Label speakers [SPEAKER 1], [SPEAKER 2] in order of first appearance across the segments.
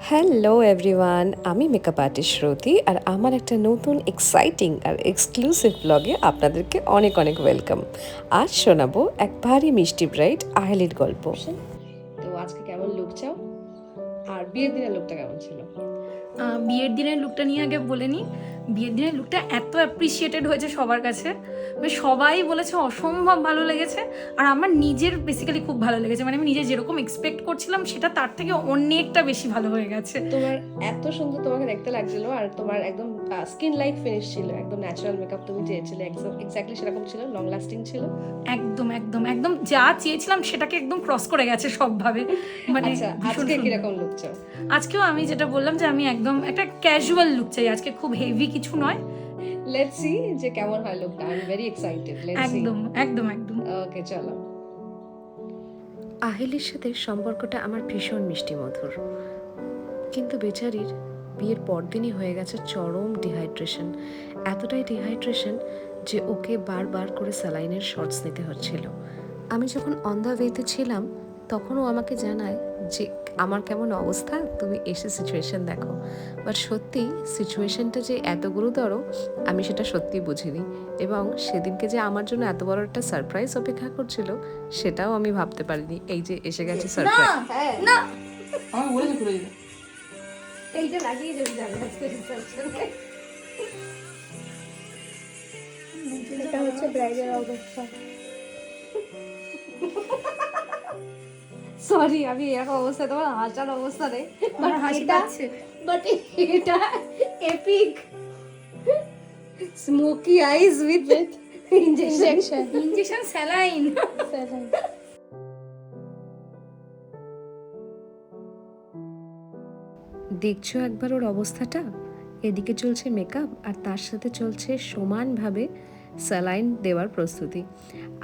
[SPEAKER 1] Hello everyone আমি makeup artist Shruti আর আমার একটা নতুন এক্সাইটিং আর এক্সক্লুসিভ ব্লগে আপনাদেরকে অনেক অনেক ওয়েলকাম আজ শোনাবো এক ভারী মিষ্টি ব্রাইট আহেলির গল্প। তো আজকে কেমন লুক চাও? আর বিয়ের দিনের লুকটা কেমন ছিল?
[SPEAKER 2] বিয়ের দিনের লুকটা নিয়ে আগে বলে নিই। বিয়ের দিনের লুকটা এত অ্যাপ্রিসিয়েটেড হয়েছে সবার কাছে। মানে সবাই বলেছে অসম্ভব ভালো লেগেছে। আর আমার নিজের বেসিক্যালি খুব ভালো লেগেছে। মানে আমি নিজে যেরকম এক্সপেক্ট করছিলাম সেটা তার থেকে অনেকটা বেশি ভালো হয়ে গেছে।
[SPEAKER 1] তোমার এত সুন্দর তোমাকে দেখতে লাগছিল আর তোমার একদম স্কিন লাইক ফিনিশ ছিল একদম ন্যাচারাল মেকআপ তুমি চেয়েছিলে একদম এক্স্যাক্টলি সেরকম ছিল লং লাস্টিং ছিল।
[SPEAKER 2] একদম একদম একদম যা চেয়েছিলাম সেটাকে একদম ক্রস করে গেছে সবভাবে। মানে
[SPEAKER 1] আচ্ছা আজকে কীরকম লুক চাও?
[SPEAKER 2] আজকেও আমি যেটা বললাম যে আমি একদম একটা ক্যাজুয়াল লুক চাই আজকে খুব হেভি কিছু নয়।
[SPEAKER 1] লেটস সি যে কেমন হয় লুকটা I am very excited let's see
[SPEAKER 2] একদম একদম একদম।
[SPEAKER 1] ওকে চলো। আহিলের সাথে সম্পর্কটা আমার ভীষণ মিষ্টি মধুর কিন্তু বেচারির বিয়ের পরদিনই হয়ে গেছে চরম ডিহাইড্রেশন এতটাই ডিহাইড্রেশন যে ওকে বারবার করে স্যালাইনের শর্টস নিতে হচ্ছিল। আমি যখন অন দ্য ওয়েতে ছিলাম তখনও আমাকে জানায় যে আমার কেমন অবস্থা? তুমি এসে সিচুয়েশন দেখো। বাট সত্যি সিচুয়েশনটা যে এত গুরুতর আমি সেটা সত্যি বুঝিনি। এবং সেদিনকে যে আমার জন্য এত বড় একটা সারপ্রাইজ অপেক্ষা করছিল সেটাও আমি ভাবতে পারিনি। এই যে এসে গেছে সারপ্রাইজ
[SPEAKER 2] না।
[SPEAKER 3] দিতে
[SPEAKER 1] এইটা লাগিয়ে
[SPEAKER 4] এটা হচ্ছে ব্রাইডের অবস্থা।
[SPEAKER 1] সরি আমি এরকম অবস্থা তোমার হাসার অবস্থা নেই।
[SPEAKER 2] আমার হাসি পাচ্ছে।
[SPEAKER 4] বাট এটা epic
[SPEAKER 1] smoky eyes with injection
[SPEAKER 4] injection
[SPEAKER 2] injection saline
[SPEAKER 1] দেখছ একবার ওর অবস্থাটা? এদিকে চলছে মেকআপ আর তার সাথে চলছে সমানভাবে স্যালাইন দেওয়ার প্রস্তুতি।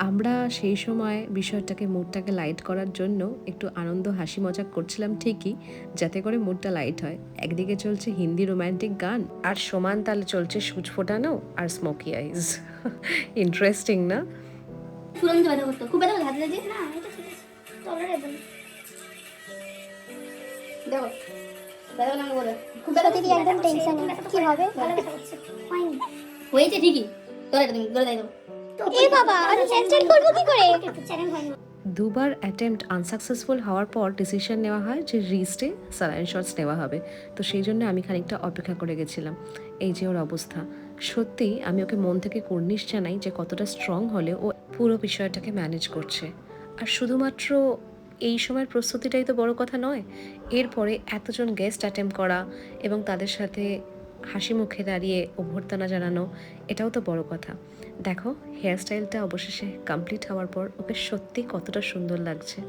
[SPEAKER 1] আমরা সেই সময় বিষয়টাকে মুডটাকে লাইট করার জন্য একটু আনন্দ হাসি মজাক করছিলাম ঠিকই যাতে করে মুডটা লাইট হয়। একদিকে চলছে হিন্দি রোম্যান্টিক গান আর সমান তালে চলছে সূচ ফোটানো আর স্মোকি আইজ ইন্টারেস্টিং না?
[SPEAKER 4] খুব দেখো
[SPEAKER 5] একদম টেনশনে কি হবে
[SPEAKER 4] হয়েছে ঠিকই। তোরা তুমি ধরে দাও
[SPEAKER 5] এ বাবা আমি চ্যাট করব কি করে?
[SPEAKER 1] দুবার অ্যাটেম্প্ট আনসাকসেসফুল হওয়ার পর ডিসিশন নেওয়া হয় যে রিস্টে স্যালাইন শটস নেওয়া হবে। তো সেই জন্য আমি খানিকটা অপেক্ষা করে গেছিলাম। এই যে ওর অবস্থা। সত্যিই আমি ওকে মন থেকে কর্নিশ জানাই যে কতটা স্ট্রং হলে ও পুরো বিষয়টাকে ম্যানেজ করছে। আর শুধুমাত্র এই সময়ের প্রস্তুতিটাই তো বড় কথা নয় এরপরে এতজন গেস্ট অ্যাটেম্প করা এবং তাদের সাথে হাসি মুখে দাঁড়িয়ে অভ্যর্থনা জানানো, এটাও তো বড় কথা। দেখো হেয়ারস্টাইলটা অবশেষে কমপ্লিট হওয়ার পর ওকে সত্যি কতটা সুন্দর লাগছে।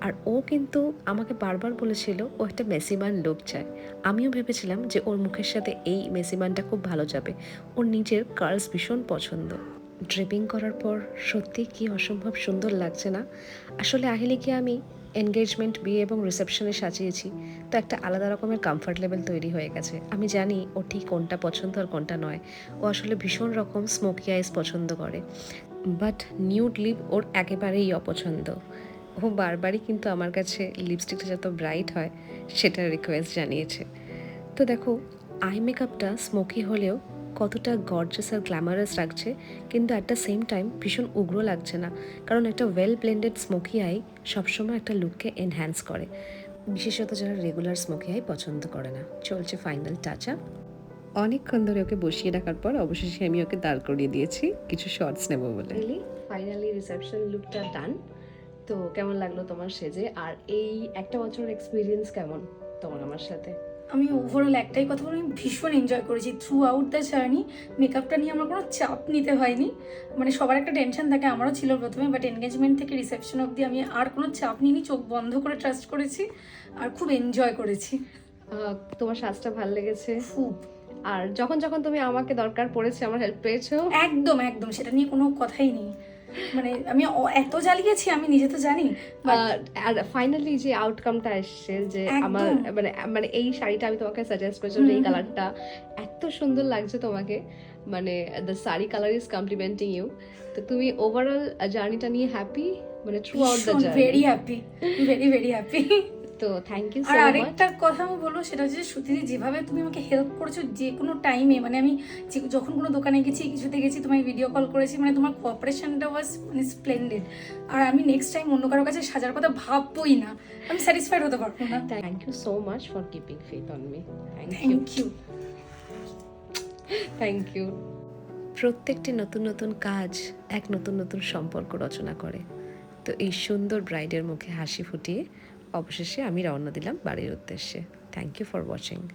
[SPEAKER 1] আর ও কিন্তু আমাকে বারবার বলেছিল, ও একটা মেসিমান লুক চায়। আমিও ভেবেছিলাম যে ওর মুখের সাথে এই মেসিমানটা খুব ভালো যাবে। ওর নিজের কার্লস ভীষণ পছন্দ। ড্রিপিং করার পর সত্যি কি অসম্ভব সুন্দর লাগছে না? আসলে আহিলিকে আমি এনগেজমেন্ট বিয়ে এবং রিসেপশনে সাজিয়েছি। তো একটা আলাদা রকমের কমফর্ট লেভেল তৈরি হয়ে গেছে। আমি জানি ও ঠিক কোনটা পছন্দ আর কোনটা নয়। ও আসলে ভীষণ রকম স্মোকি আইস পছন্দ করে। বাট নিউড লিপ ওর একেবারেই অপছন্দ। ও বারবারই কিন্তু আমার কাছে লিপস্টিকটা যত ব্রাইট হয়, সেটার রিকোয়েস্ট জানিয়েছে। তো দেখো আই মেকআপটা স্মোকি হলেও কতটা গর্জাস আর গ্ল্যামারাস রাখছে কিন্তু অ্যাট দ্য সেম টাইম ভীষণ উগ্র লাগছে না। কারণ একটা ওয়েল ব্লেন্ডেড স্মোকি আই সবসময় একটা লুককে এনহ্যান্স করে। বিশেষত যারা রেগুলার স্মোকি আই পছন্দ করে না। চলছে ফাইনাল টাচ আপ অনেকক্ষণ ধরে ওকে বসিয়ে রাখার পর অবশেষে আমি ওকে দাঁড় করিয়ে দিয়েছি কিছু শর্টস নেব বলে। ফাইনালি রিসেপশন লুকটা ডান তো কেমন লাগল তোমার সেজে? আর এই একটা বছরের এক্সপিরিয়েন্স কেমন তোমার আমার সাথে?
[SPEAKER 2] আমি ওভারঅল একটাই কথা বলি আমি ভীষণ এনজয় করেছি। থ্রু আউট দ্য জার্নি মেকআপটা নিয়ে আমার কোনো চাপ নিতে হয়নি। মানে সবার একটা টেনশন থাকে আমারও ছিল প্রথমে বাট এনগেজমেন্ট থেকে রিসেপশন অবধি আমি আর কোনো চাপ নিইনি চোখ বন্ধ করে ট্রাস্ট করেছি আর খুব এনজয় করেছি।
[SPEAKER 1] তোমার সাজটা ভালো লেগেছে।
[SPEAKER 2] খুব।
[SPEAKER 1] আর যখন যখন তুমি আমাকে দরকার পড়েছে আমার হেল্প পেয়েছ?
[SPEAKER 2] একদম একদম সেটা নিয়ে কোনো কথাই নেই। মানে আমি এত জ্বালিয়েছি আমি নিজে তো জানি
[SPEAKER 1] আর ফাইনালি যে আউটকামটা এসছে যে আমার মানে মানে এই শাড়িটা আমি তোমাকে সাজেস্ট
[SPEAKER 2] করেছিলাম
[SPEAKER 1] এই কালারটা এত সুন্দর লাগছে তোমাকে মানে the sari colour is complimenting you তো তুমি ওভারঅল জার্নিটা নিয়ে হ্যাপি মানে throughout the
[SPEAKER 2] very
[SPEAKER 1] journey
[SPEAKER 2] happy very very happy
[SPEAKER 1] তো থ্যাংক ইউ
[SPEAKER 2] আর আরেকটা কথা আমি বলব সেটা হচ্ছে যে সত্যি যেভাবে তুমি আমাকে হেল্প করেছ যে কোনো টাইমে মানে আমি যখন কোনো দোকানে গেছি কিছুতে গেছি তোমায় ভিডিও কল করেছি মানে তোমার কোঅপারেশনটা ওয়াজ মানে স্প্লেন্ডেড আর আমি নেক্সট টাইম অন্য কারও কাছে সাজার কথা ভাববোই না। আমি স্যাটিসফাইড হতে পারব না।
[SPEAKER 1] Thank you so much for keeping faith on me
[SPEAKER 2] thank you
[SPEAKER 1] thank you প্রত্যেকটি নতুন নতুন কাজ এক নতুন নতুন সম্পর্ক রচনা করে। তো এই সুন্দর ব্রাইডের মুখে হাসি ফুটিয়ে অবশেষে আমি রওনা দিলাম বাড়ির উদ্দেশ্যে। Thank you for watching